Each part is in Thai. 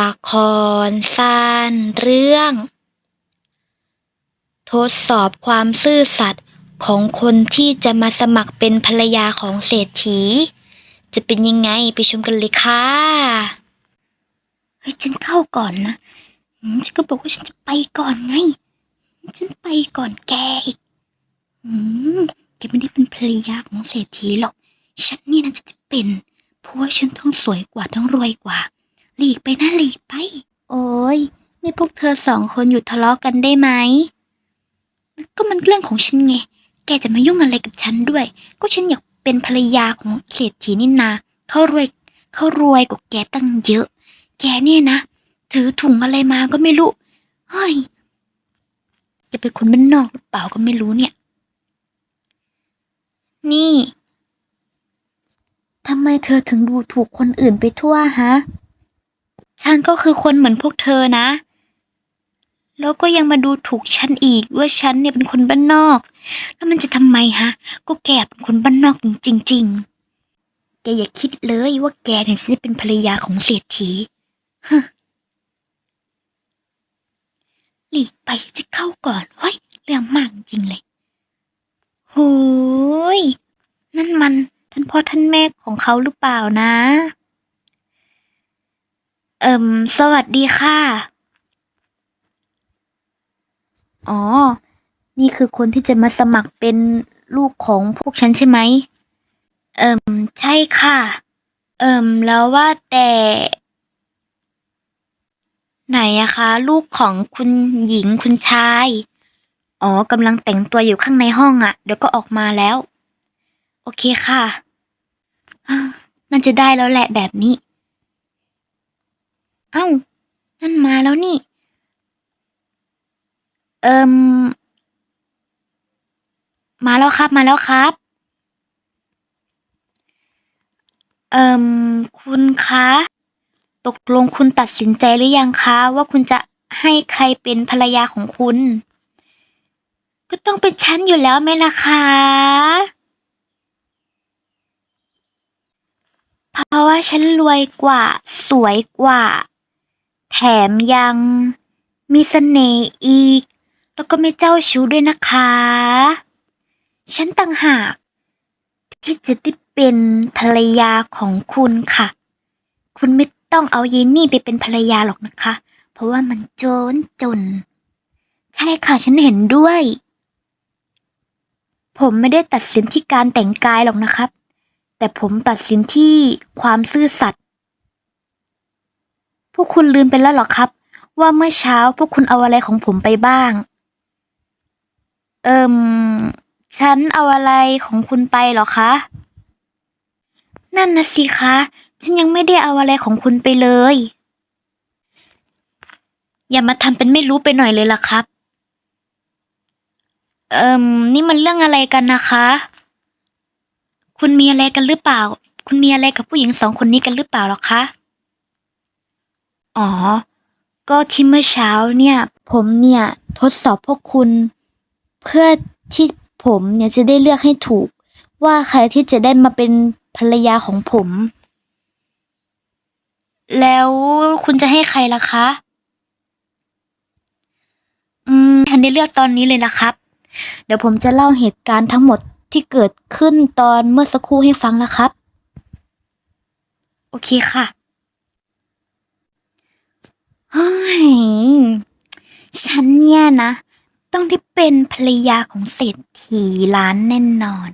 ละครสั้นเรื่อง ทดสอบความซื่อสัตย์ของคนที่จะมาสมัครเป็นภรรยาของเศรษฐี จะเป็นยังไงไปชมกันเลยค่ะ เฮ้ย ฉันเข้าก่อนนะอืมฉันก็บอกว่าฉันจะไปก่อนไง ฉันไปก่อนแกอีก อืมแกไม่ได้เป็นภรรยาของเศรษฐีหรอก ฉันนี่นะจะเป็นเพราะว่าฉันทั้งสวยกว่าทั้งรวยกว่า หลีกไปนะหลีกไป โอ้ยนี่พวกเธอสองคนหยุดทะเลาะกันได้ไหม ก็มันเรื่องของฉันไง แกจะมายุ่งอะไรกับฉันด้วย ก็ฉันอยากเป็นภรรยาของเศรษฐีนี่นาเขารวยเขารวยกว่าแกตั้งเยอะ แกเนี่ยนะ ถือถุงอะไรมาก็ไม่รู้ เฮ้ยแกเป็นคนบ้านนอกหรือเปล่าก็ไม่รู้เนี่ย นี่ทำไมเธอถึงดูถูกคนอื่นไปทั่วฮะ ฉันก็คือคนเหมือนพวกเธอนะ แล้วก็ยังมาดูถูกฉันอีกว่าฉันเนี่ยเป็นคนบ้านนอก แล้วมันจะทำไมฮะ ก็แกเป็นคนบ้านนอกจริง ๆ แกอย่าคิดเลยว่าแกเนี่ยจะเป็นภรรยาของเศรษฐีฮหลีกไปจะเข้าก่อนเฮ้ยเรื่องมากจริงเลยโหยนั่นมันท่านพ่อท่านแม่ของเขาหรือเปล่านะ เอิมสวัสดีค่ะ อ๋อ นี่คือคนที่จะมาสมัครเป็นลูกของพวกฉันใช่ไหม เอิมใช่ค่ะ เอิมแล้วว่าแต่ ไหนอะคะ ลูกของคุณหญิงคุณชาย อ๋อกำลังแต่งตัวอยู่ข้างในห้องอะเดี๋ยวก็ออกมาแล้ว โอเคค่ะ น่าจะได้แล้วแหละแบบนี้ เอ้า นั่นมาแล้วนี่ เอิมมาแล้วครับ มาแล้วครับ เอิมคุณคะ ตกลงคุณตัดสินใจหรือยังคะ ว่าคุณจะให้ใครเป็นภรรยาของคุณ ก็ต้องเป็นฉันอยู่แล้วไหมล่ะคะ เพราะว่าฉันรวยกว่า สวยกว่า แถมยังมีเสน่ห์อีก แล้วก็ไม่เจ้าชู้ด้วยนะคะ ฉันต่างหาก ที่จะได้เป็นภรรยาของคุณค่ะ คุณไม่ต้องเอาเยนี่ไปเป็นภรรยาหรอกนะคะ เพราะว่ามันโจนจน ใช่ค่ะฉันเห็นด้วย ผมไม่ได้ตัดสินที่การแต่งกายหรอกนะครับ แต่ผมตัดสินที่ความซื่อสัตย์ พวกคุณลืมไปแล้วเหรอครับ ว่าเมื่อเช้าพวกคุณเอาอะไรของผมไปบ้าง เอิมฉันเอาอะไรของคุณไปเหรอคะ นั่นนะสิคะ ฉันยังไม่ได้เอาอะไรของคุณไปเลย อย่ามาทำเป็นไม่รู้ไปหน่อยเลยล่ะครับ เอิมนี่มันเรื่องอะไรกันนะคะ คุณมีอะไรกันหรือเปล่า คุณมีอะไรกับผู้หญิงสองคนนี้กันหรือเปล่าหรอคะ อ๋อ ก็ที่เมื่อเช้าเนี่ย ผมเนี่ยทดสอบพวกคุณ เพื่อที่ผมเนี่ยจะได้เลือกให้ถูก ว่าใครที่จะได้มาเป็นภรรยาของผม แล้วคุณจะให้ใครล่ะคะ อืมทันได้เลือกตอนนี้เลยนะครับ เดี๋ยวผมจะเล่าเหตุการณ์ทั้งหมดที่เกิดขึ้นตอนเมื่อสักครู่ให้ฟังนะครับ โอเคค่ะ เฮ้ย ฉันเนี่ยนะ ต้องได้เป็นภรรยาของเศรษฐีล้านแน่นอน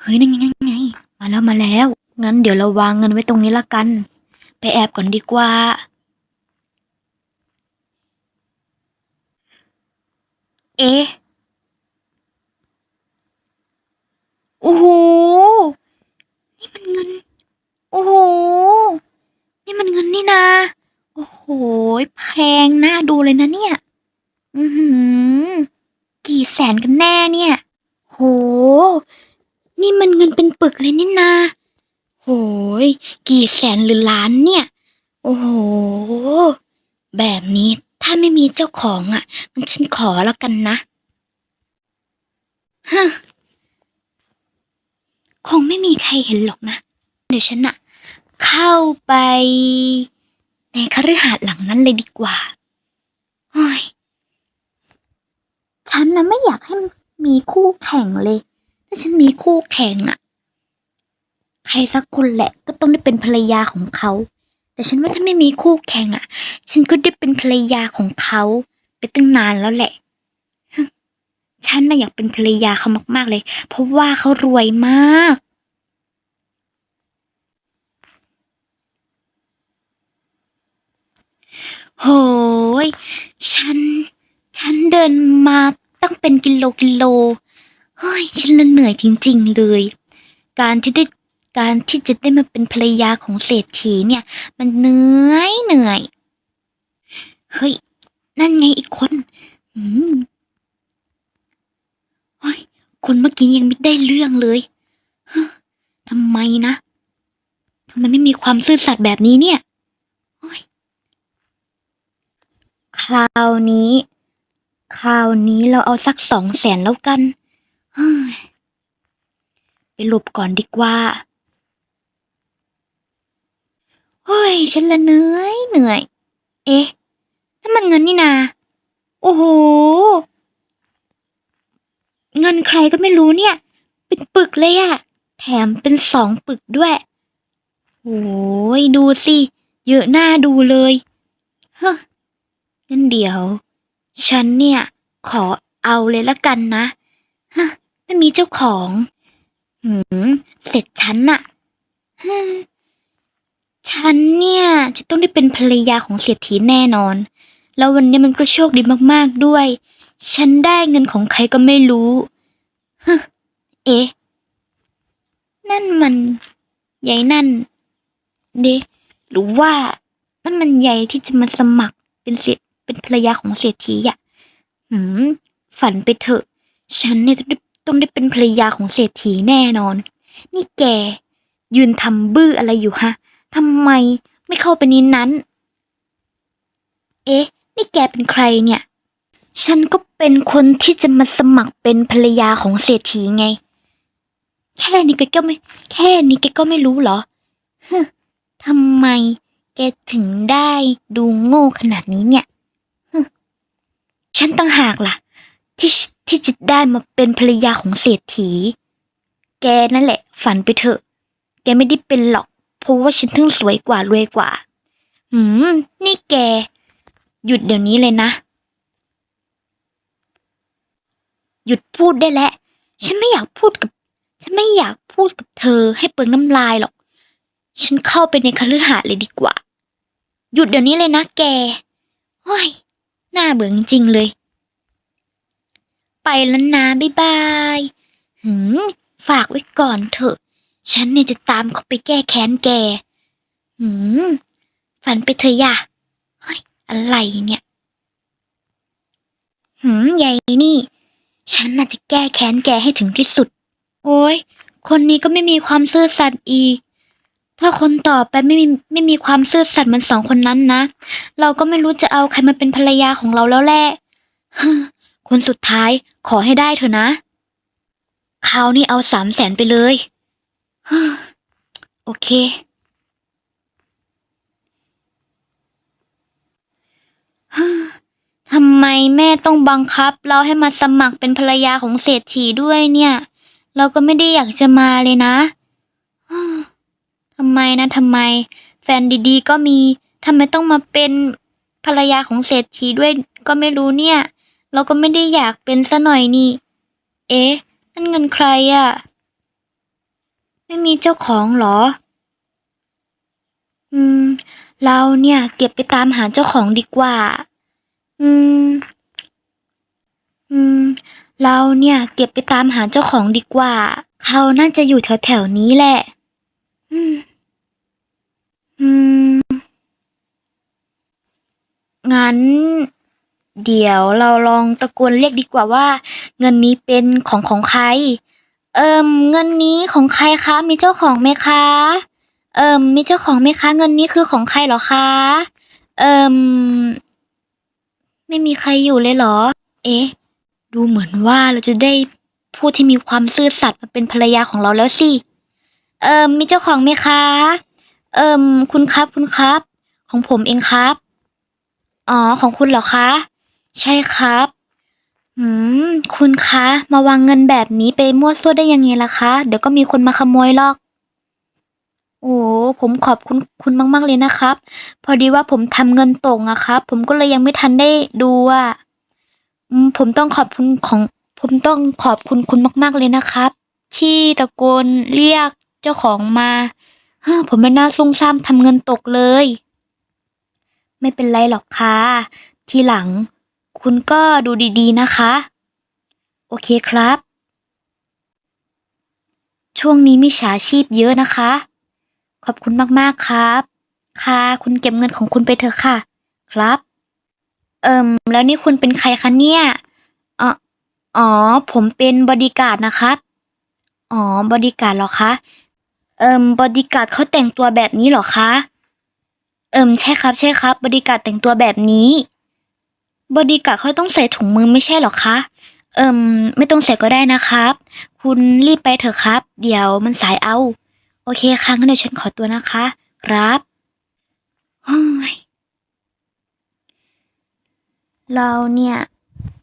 เฮ้ยนั่นไงนั่นไง มาแล้วมาแล้ว งั้นเดี๋ยวเราวางเงินไว้ตรงนี้ละกัน ไปแอบก่อนดีกว่า เอ๊ะโอ้โห นี่มันเงิน โอ้โห นี่มันเงินนี่นา โอ้โห แพงน่าดูเลยนะเนี่ย อือหือ กี่แสนกันแน่เนี่ย โห นี่มันเงินเป็นปึกเลยนี่นา โหย กี่แสนหรือล้านเนี่ย โอ้โห แบบนี้ถ้าไม่มีเจ้าของอะงั้นฉันขอแล้วกันนะฮะคงไม่มีใครเห็นหรอกนะ เดี๋ยวฉันอะเข้าไป ในคฤหาสน์หลังนั้นเลยดีกว่าโอ้ยฉันนะไม่อยากให้มีคู่แข่งเลย ถ้าฉันมีคู่แข่งอะใครสักคนแหละก็ต้องได้เป็นภรรยาของเขา แต่ฉันว่าถ้าไม่มีคู่แข่งอะฉันก็ได้เป็นภรรยาของเขาไปตั้งนานแล้วแหละฉันน่ะอยากเป็นภรรยาเขามาก ๆเลย เพราะว่าเขารวยมาก โหย ฉัน ฉันเดินมาตั้งเป็นกิโลกิโล เฮ้ย ฉันเหนื่อยจริง ๆ เลย การที่ได้ การที่จะได้มาเป็นภรรยาของเศรษฐีเนี่ย มันเหนื่อยเหนื่อย เฮ้ย นั่นไงอีกคนอืมเฮ้ย คนเมื่อกี้ยังไม่ได้เรื่องเลยทำไมนะทำไมไม่มีความซื่อสัตย์แบบนี้เนี่ยโอ้ย คราวนี้ คราวนี้เราเอาสักสองแสนแล้วกันเฮ้ยไปหลบก่อนดีกว่าเฮ้ย ฉันละเหนื่อยเหนื่อย เอ๊ะนั่นมันเงินนี่นา โอ้โห เงินใครก็ไม่รู้เนี่ย เป็นปึกเลยอะแถมเป็นสองปึกด้วยโอ้ยดูสิ เยอะหน้าดูเลย เฮ้ งั้นเดี๋ยว ฉันเนี่ย ขอเอาเลยละกันนะ ฮะ ไม่มีเจ้าของ หืม เสร็จฉันน่ะ ฉันเนี่ย จะต้องได้เป็นภรรยาของเศรษฐีแน่นอน แล้ววันนี้มันก็โชคดีมากๆด้วย ฉันได้เงินของใครก็ไม่รู้ฮเอ๊ะ นั่นมันยายนั่น เดหรือว่านั่นมันยายที่จะมาสมัครเป็นเศรษ เป็นภรรยาของเศรษฐีอะหืม ฝันไปเถอะ ฉันเนี่ยต้องได้ต้องได้เป็นภรรยาของเศรษฐีแน่นอน นี่แก ยืนทำบื้ออะไรอยู่ฮะทำไมไม่เข้าไปในนั้น เอ๊ะ นี่แกเป็นใครเนี่ย ฉันก็เป็นคนที่จะมาสมัครเป็นภรรยาของเศรษฐีไง แค่นี้แกก็ไม่ แค่นี้แกก็ไม่รู้เหรอฮึทำไมแกถึงได้ดูโง่ขนาดนี้เนี่ย ฉันตั้งหากล่ะ ที่ที่จะได้มาเป็นภรรยาของเศรษฐี แกนั่นแหละ ฝันไปเถอะ แกไม่ได้เป็นหรอก เพราะว่าฉันทั้งสวยกว่ารวยกว่า หืม นี่แก หยุดเดี๋ยวนี้เลยนะ หยุดพูดได้แล้ว ฉันไม่อยากพูดกับ ฉันไม่อยากพูดกับเธอให้เปลืองน้ำลายหรอก ฉันเข้าไปในคฤหาสน์เลยดีกว่า หยุดเดี๋ยวนี้เลยนะแกโอ้ย น่าเบื่อจริงๆเลย ไปแล้วนะบ๊ายบาย หืม ฝากไว้ก่อนเถอะ ฉันเนี่ยจะตามเขาไปแก้แค้นแก หืม ฝันไปเถอะย่าเฮ้ย อะไรเนี่ย หืมใหญ่นี่ ฉันน่าจะแก้แค้นแกให้ถึงที่สุด โอ้ยคนนี้ก็ไม่มีความซื่อสัตย์อีก ถ้าคนต่อไปไม่มีไม่มีความซื่อสัตย์เหมือนสองคนนั้นนะ เราก็ไม่รู้จะเอาใครมาเป็นภรรยาของเราแล้วแหละคนสุดท้ายขอให้ได้เถอะนะคราวนี้เอาสามแสนไปเลยโอเค ทำไมแม่ต้องบังคับ เราให้มาสมัครเป็นภรรยาของเศรษฐีด้วยเนี่ย เราก็ไม่ได้อยากจะมาเลยนะ ทำไมนะทำไม แฟนดีๆ ก็มีทำไมต้องมาเป็นภรรยาของเศรษฐีด้วยก็ไม่รู้เนี่ย เราก็ไม่ได้อยากเป็นซะหน่อยนี่ เอ๊ะ นั่นเงินใครอะ่ะ ไม่มีเจ้าของเหรอ อืม เราเนี่ยเก็บไปตามหาเจ้าของดีกว่า อืม อืม เราเนี่ยเก็บไปตามหาเจ้าของดีกว่า เขาน่าจะอยู่แถวแถวๆนี้แหละ อืม อืม งั้น เดี๋ยวเราลองตะโกนเรียกดีกว่าว่า เงินนี้เป็นของของใคร เอิมเงินนี้ของใครคะ มีเจ้าของไหมคะ เอิมมีเจ้าของไหมคะ เงินนี้คือของใครเหรอคะ เอิมไม่มีใครอยู่เลยเหรอ เอ๊ะ ดูเหมือนว่าเราจะได้ผู้ที่มีความซื่อสัตย์มาเป็นภรรยาของเราแล้วสิ เอิมมีเจ้าของไหมคะ เอิมคุณครับคุณครับ ของผมเองครับ อ๋อ ของคุณเหรอคะ ใช่ครับหืม คุณคะ มาวางเงินแบบนี้ไปมั่วซั่วได้ยังไงล่ะคะ เดี๋ยวก็มีคนมาขโมยหรอก โอ้ผมขอบคุณคุณมาก ๆ เลยนะครับ พอดีว่าผมทำเงินตกอะครับ ผมก็เลยยังไม่ทันได้ดูอะผมต้องขอบคุณของผมต้องขอบคุณคุณมาก ๆ เลยนะครับ ที่ตะโกนเรียกเจ้าของมา ผมไม่น่าซุ่มซ่ามทำเงินตกเลย ไม่เป็นไรหรอกค่ะ ทีหลัง คุณก็ดูดีๆนะคะ โอเคครับ ช่วงนี้มีฉาชีพเยอะนะคะ ขอบคุณมากๆครับ ค่ะคุณเก็บเงินของคุณไปเถอะค่ะ ครับ เอิ่มแล้วนี่คุณเป็นใครคะเนี่ยอ๋ออ๋อ ผมเป็นบอดี้การ์ดนะครับ อ๋อ บอดี้การ์ดเหรอคะ เอิ่มบอดี้การ์ดเขาแต่งตัวแบบนี้เหรอคะ เอิ่มใช่ครับใช่ครับบอดี้การ์ดแต่งตัวแบบนี้บอดี้การ์ดเขาต้องใส่ถุงมือไม่ใช่หรอคะ เอิ่มไม่ต้องใส่ก็ได้นะครับ คุณรีบไปเถอะครับ เดี๋ยวมันสายเอา โอเคค่ะงั้นเดี๋ยวฉันขอตัวนะคะ ครับเฮ้ยเราเนี่ย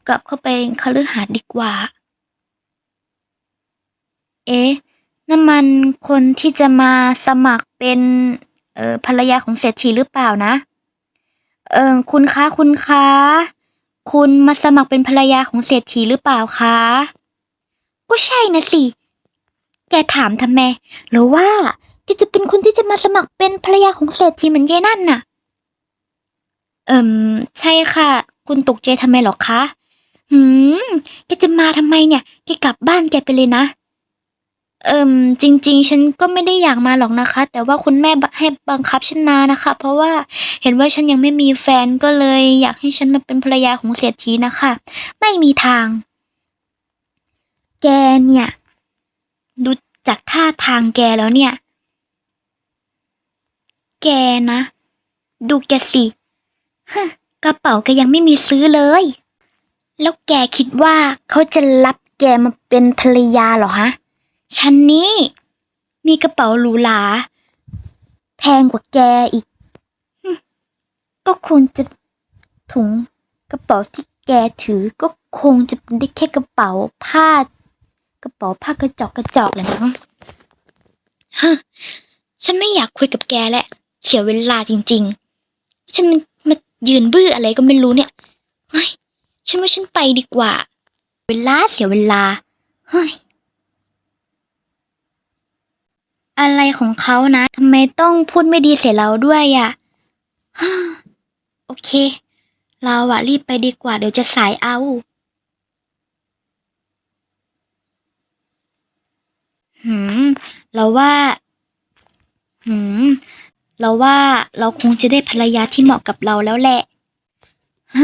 กลับเข้าไปคฤหาสน์ดีกว่า เอ๊ะ นั่นมันคนที่จะมาสมัครเป็น เออภรรยาของเศรษฐีหรือเปล่านะ เออคุณคะคุณคะคุณมาสมัครเป็นภรรยาของเศรษฐีหรือเปล่าคะ ก็ใช่นะสิ แกถามทำไมหรือว่าแกจะเป็นคนที่จะมาสมัครเป็นภรรยาของเศรษฐีเหมือนยายนั่นน่ะ เอิมใช่ค่ะ คุณตกใจทำไมหรอคะ หืม แกจะมาทำไมเนี่ย แกกลับบ้านแกไปเลยนะ เอิมจริง ๆ ฉันก็ไม่ได้อยากมาหรอกนะคะ แต่ว่าคุณแม่บให้บังคับฉันมานะคะ เพราะว่าเห็นว่าฉันยังไม่มีแฟนก็เลยอยากให้ฉันมาเป็นภรรยาของเศรษฐีนะคะ ไม่มีทาง แกเนี่ย ดูจากท่าทางแกแล้วเนี่ย แกนะ ดูแกสิฮกระเป๋าแกยังไม่มีซื้อเลย แล้วแกคิดว่าเขาจะรับแกมาเป็นภรรยาเหรอฮะ ฉันนี่มีกระเป๋าหรูหรา แพงกว่าแกอีก ก็คงจะถุงกระเป๋าที่แกถือก็คงจะเป็นได้แค่กระเป๋าผ้า กระเป๋าผ้ากระจอกกระจอกเลยมั้งฮะฉันไม่อยากคุยกับแกแหละเสียเวลาจริง ๆ ฉันมายืนบื้ออะไรก็ไม่รู้เนี่ยเฮ้ยฉันว่าฉันไปดีกว่า เวลาเสียเวลาเฮ้ย อะไรของเขานะทำไมต้องพูดไม่ดีใส่เราด้วยอะ่ะโอเค เราอะรีบไปดีกว่าเดี๋ยวจะสายเอาหืม เราว่า หืม เราว่าเราคงจะได้ภรรยาที่เหมาะกับเราแล้วแหละฮ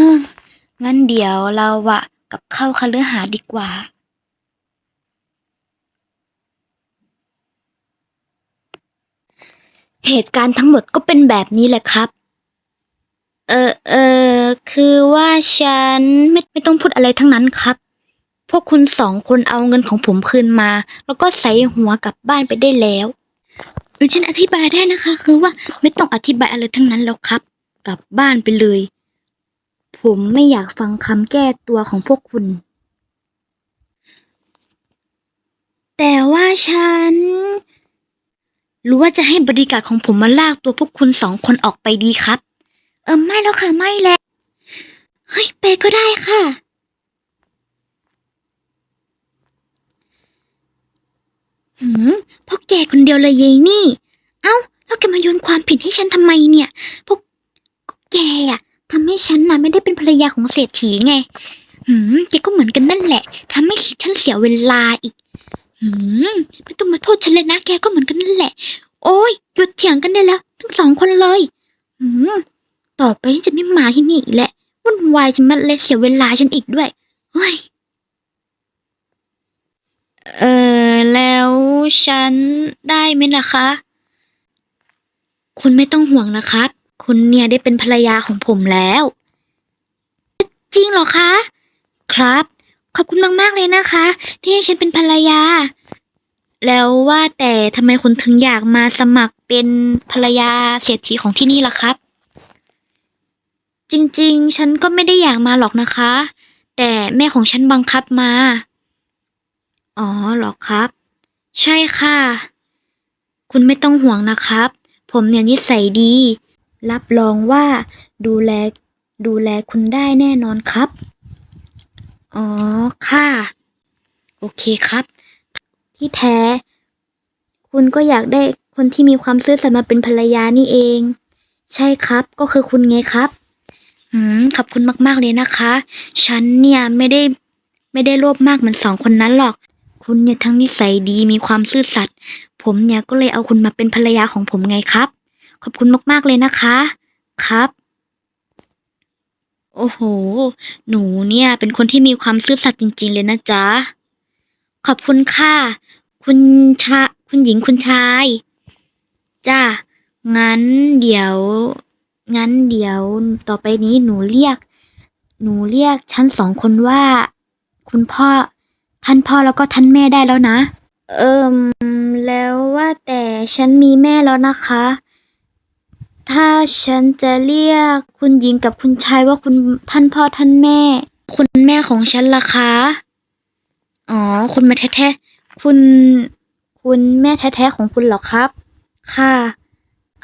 งั้นเดี๋ยวเราอะกลับเข้าคฤหาสน์ดีกว่า เหตุการณ์ทั้งหมดก็เป็นแบบนี้แหละครับ เออเออคือว่าฉันไม่ไม่ต้องพูดอะไรทั้งนั้นครับ พวกคุณสองคนเอาเงินของผมคืนมา แล้วก็ใส่หัวกลับบ้านไปได้แล้วหรือฉันอธิบายได้นะคะ คือว่าไม่ต้องอธิบายอะไรทั้งนั้นแล้วครับ กลับบ้านไปเลย ผมไม่อยากฟังคำแก้ตัวของพวกคุณ แต่ว่าฉัน หรือว่าจะให้บริการของผมมาลากตัวพวกคุณสองคนออกไปดีครับ เออไม่แล้วค่ะไม่แล้วเฮ้ยไปก็ได้ค่ะ หืมเพราะแกคนเดียวเลยยายนี่ เอ้า แล้วแกมาโยนความผิดให้ฉันทำไมเนี่ย พวกแกอะทำให้ฉันน่ะไม่ได้เป็นภรรยาของเศรษฐีไง หืมแกก็เหมือนกันนั่นแหละทำให้ฉันเสียเวลาอีก หืมไม่ต้องมาโทษฉันเลยนะแกก็เหมือนกันนั่นแหละ โอ้ยหยุดเถียงกันได้แล้ว ทั้งสองคนเลยหืมต่อไปฉันจะไม่มาที่นี่อีกแหละวุ่นวายจะมาเลยเสียเวลาฉันอีกด้วยเฮ้ยเออแล้วฉันได้ไหมล่ะคะ คุณไม่ต้องห่วงนะครับ คุณเนี่ยได้เป็นภรรยาของผมแล้ว จริงเหรอคะ ครับ ขอบคุณมากๆเลยนะคะ ที่ให้ฉันเป็นภรรยา แล้วว่าแต่ทำไมคุณถึงอยากมาสมัครเป็นภรรยาเศรษฐีของที่นี่ล่ะครับ จริงๆ ฉันก็ไม่ได้อยากมาหรอกนะคะ แต่แม่ของฉันบังคับมา อ๋อหรอครับ ใช่ค่ะ คุณไม่ต้องห่วงนะครับ ผมเนี่ยนิสัยดี รับรองว่าดูแลดูแลคุณได้แน่นอนครับ อ๋อ ค่ะ โอเคครับ ที่แท้ คุณก็อยากได้คนที่มีความซื่อสัตย์มาเป็นภรรยานี่เอง ใช่ครับ ก็คือคุณไงครับ อืม ขอบคุณมาก ๆ เลยนะคะ ฉันเนี่ยไม่ได้ไม่ได้โลภมากเหมือนสองคนนั้นหรอก คุณเนี่ยทั้งนิสัยดีมีความซื่อสัตย์ ผมเนี่ยก็เลยเอาคุณมาเป็นภรรยาของผมไงครับ ขอบคุณมาก ๆ เลยนะคะ ครับ โอ้โห หนูเนี่ยเป็นคนที่มีความซื่อสัตย์จริง ๆ เลยนะจ๊ะ ขอบคุณค่ะ คุณชา คุณหญิงคุณชาย จ้า งั้นเดี๋ยว งั้นเดี๋ยวต่อไปนี้หนูเรียก หนูเรียกชั้นสองคนว่า คุณพ่อ ท่านพ่อแล้วก็ท่านแม่ได้แล้วนะ เอิมแล้วว่าแต่ฉันมีแม่แล้วนะคะ ถ้าฉันจะเรียกคุณหญิงกับคุณชายว่าคุณท่านพ่อท่านแม่ คุณแม่ของฉันล่ะคะ อ๋อ คุณแม่แท้ๆ คุณ คุณแม่แท้ๆของคุณเหรอครับ ค่ะ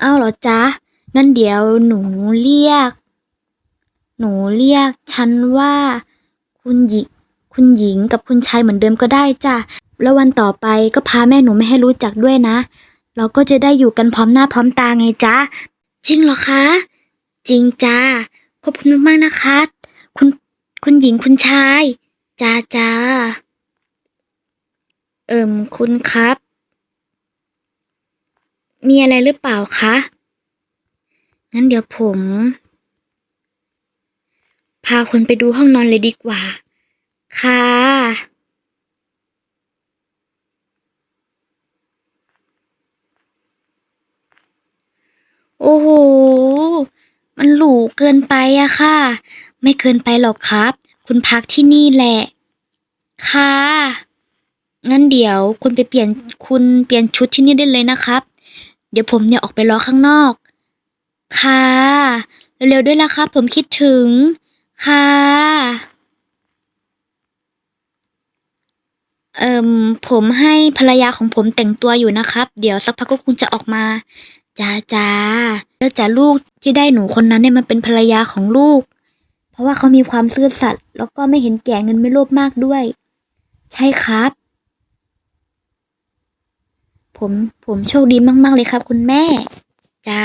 อ้าวเหรอจ๊ะ งั้นเดี๋ยวหนูเรียก หนูเรียกฉันว่า คุณหญิง คุณหญิงกับคุณชายเหมือนเดิมก็ได้จ้ะ แล้ววันต่อไปก็พาแม่หนูไม่ให้รู้จักด้วยนะ เราก็จะได้อยู่กันพร้อมหน้าพร้อมตาไงจ๊ะ จริงเหรอคะ จริงจ้าขอบคุณมากๆนะคะ คุณคุณหญิงคุณชายจ้าจ้าเอิ่มคุณครับ มีอะไรหรือเปล่าคะ งั้นเดี๋ยวผม พาคนไปดูห้องนอนเลยดีกว่า ค่ะ โอ้โห มันหรูเกินไปอะค่ะ ไม่เกินไปหรอกครับ คุณพักที่นี่แหละ ค่ะ งั้นเดี๋ยวคุณไปเปลี่ยนคุณเปลี่ยนชุดที่นี่ได้เลยนะครับ เดี๋ยวผมเนี่ยออกไปรอข้างนอก ค่ะ เร็วๆด้วยละครับ ผมคิดถึง ค่ะ เอ่มผมให้ภรรยาของผมแต่งตัวอยู่นะครับ เดี๋ยวสักพักก็คงจะออกมา จ้าจ้าแล้วจ้าลูกที่ได้หนูคนนั้นเนี่ยมันเป็นภรรยาของลูก เพราะว่าเขามีความซื่อสัตย์แล้วก็ไม่เห็นแก่เงินไม่โลภมากด้วย ใช่ครับ ผมผมโชคดีมาก ๆ เลยครับ คุณแม่ จ้า